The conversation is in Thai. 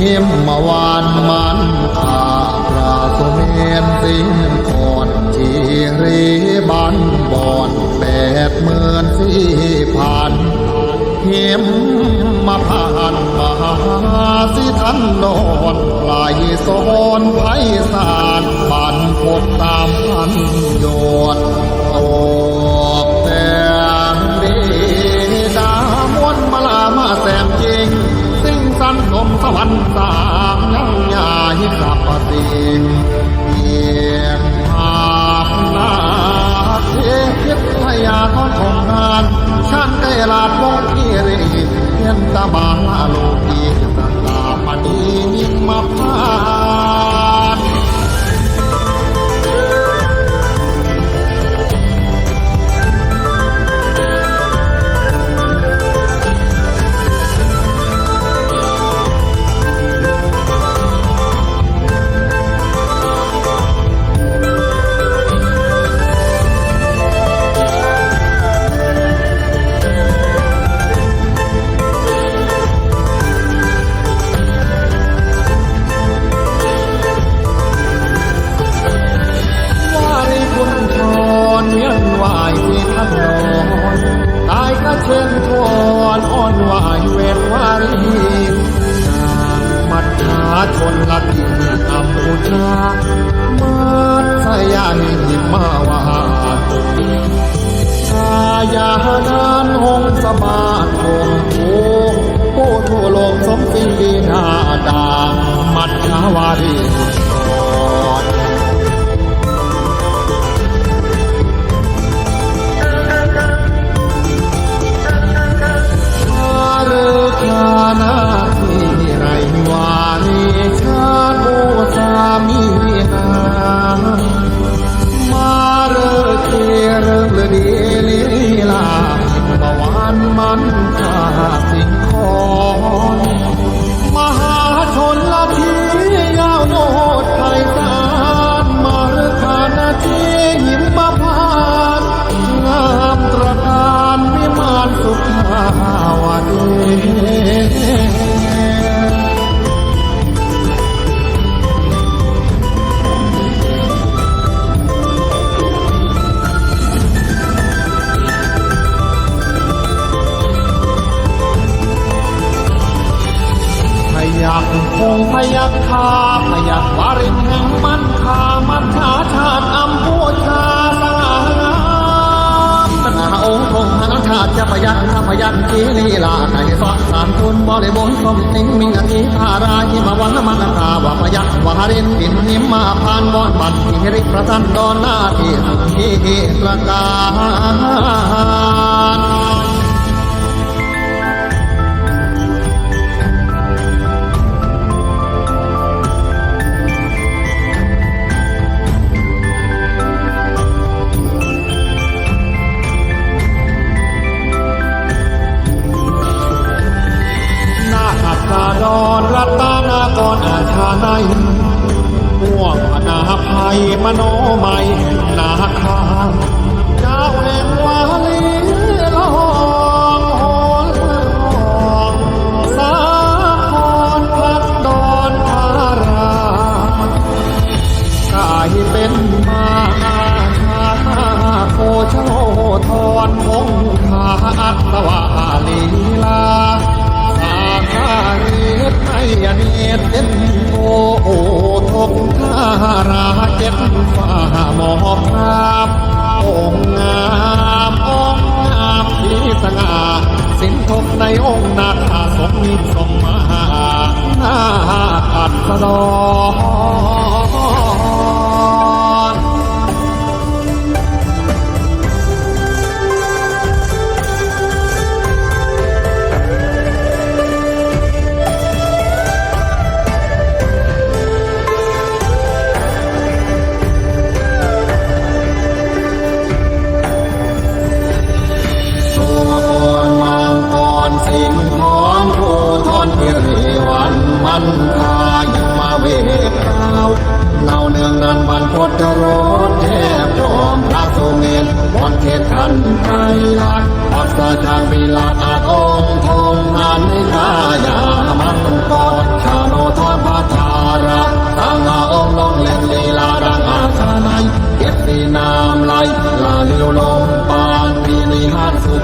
หิมมาวานมันขาปราสเมนสิงก่อนชีรีบันบอนแปดหมื่นสี่พันหิมมาผ่านมหาสิทันนอนลายสอนไพศาลบันพบตามพันยนออกแต่งดีดามวนมาลามาแสมานสมสวรรค์สามยังยาหิขับปฏิเยียงภาพนาเทพิพยาทอนของงานชันไกลาดวงกีรีเพียนตะบาลาโลกีตาตาปณี สบาทคงผู้ผู้ทั่วโลกสมสิ่งดีนาดา มัดขาวารี ยักคาพยักวารินแห่งมันคามันชาชาติอัมพูชาสงามสง่าองค์คงธนชาติจะพยักข้าพยักกีลีลาในสอนสามคุณบริบูรณ์สมสิงมิงอธิภาราหิมวันมันคาวาพยักวารินปินนิมมาพานบอนบันทิริกประสันดอนนาทีสุขีประกา ในม่วงนาภัยมโนไมยนาคาเจ้าแห่งวาลีลองโหนลองสาครพัดดอนทารากายเป็นมาชาโคโชทอนมงคาอัตวาลีลาสาคาเรศไทยเนตเป็น ราเจ็ดฝ่าหมอบราบองค์งามองค์งามที่สง่าสินทบในองค์นาคาสมมิสมมาหน้าอัสดราวเนาเนืองนันบันพดรถแทบจอมพระสุเมนบอนเขตขันไทยลานปัสสะจางวิลาอาองค์ทงนันนิกายามันกรชาโนทอดพระจาระตั้งอาองลงเล่นลีลาดังอาชาในเก็บสีน้ำไหลลาเลียวลงปานปีนิหัสสุ